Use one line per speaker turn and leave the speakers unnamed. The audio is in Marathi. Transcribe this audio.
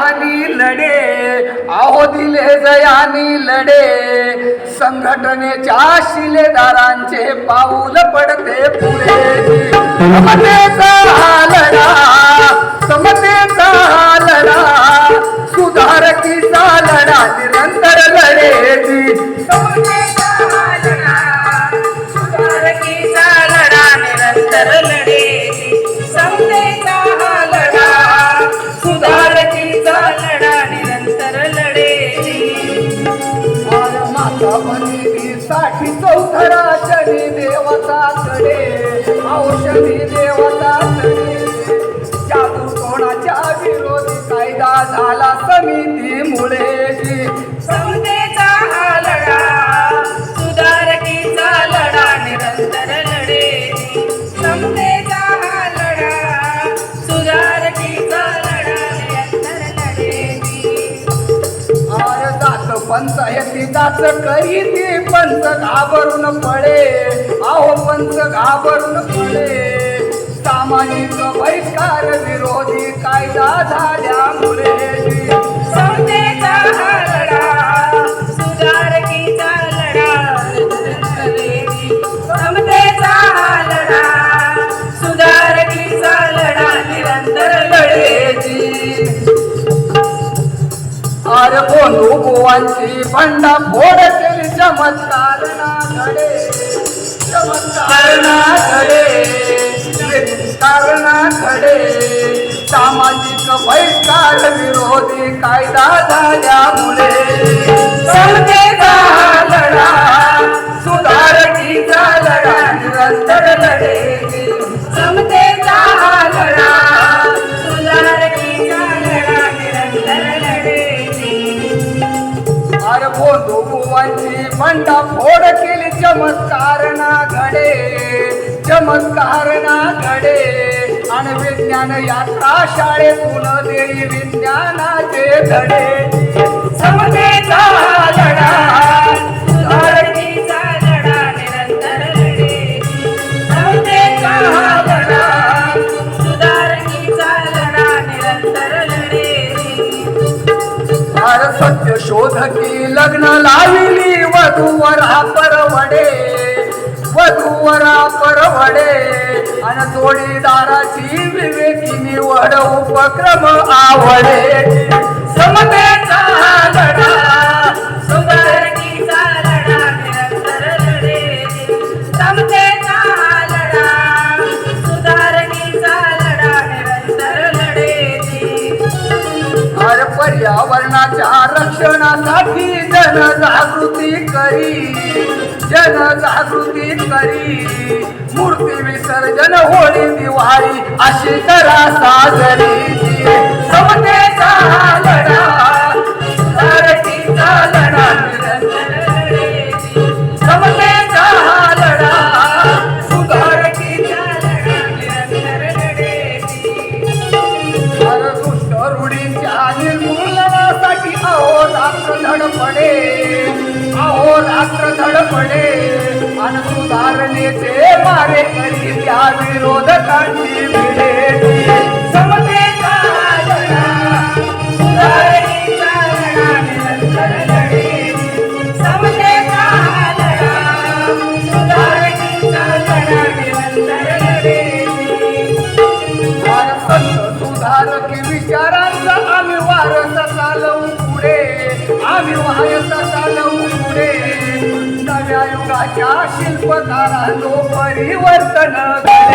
जयानी लढे आहो दिले जयानी लढे. संघटनेच्या शिलेदारांचे पाऊल पडते पुढे. समतेचा लढा समतेचा लढा सुधारकीचा लढा निरंतर साठी चौथरा चरी देवता कडे औषधी देवता कडे जादू कोणाच्या विरोधी कायदा झाला समितीमुळे. पंचायतीचाच करी ते पंच घाबरून पळे आहो पंच घाबरून पळे सामाजिक बहिष्कार विरोधी कायदा झाल्यामुळे अरे बोलू बुवांची बंडा फोड केली चमत्कार ना घडे चमत्कार ना घडे चमत्कार ना घडे सामाजिक बहिष्कार विरोधी कायदा झाल्यामुळे बुवांची फोड केली चमत्कार ना घडे चमत्कार ना घडे. आणि विज्ञान यात्रा शाळेतून देई विज्ञानाचे धडे. सत्य शोधकी लग्न लाविली वधूवरा परवडे. वधूवरा परवडे. आणि जोडीदाराची विवेकी निवड उपक्रम आवडे. समतेचा लढा पर्यावरणाच्या रक्षणासाठी जनजागृती करी जनजागृती करी. मूर्ती विसर्जन होळी दिवाळी अशी करा साजरी समतेचा पडे धडपडे अहो रात्र धडपडे आणि सुधारणेचे मारे करी त्या विरोधकांची भिडे. समतेचा लढा
लढा निरंतर समतेचा लढा लढा निरंतर
सुधारक विचारांचा आम्ही वारसा चालवू पुढे. आम्ही वारसा चालवू पुढे. नव्या युगाच्या शिल्पकारांनो परिवर्तन घडे.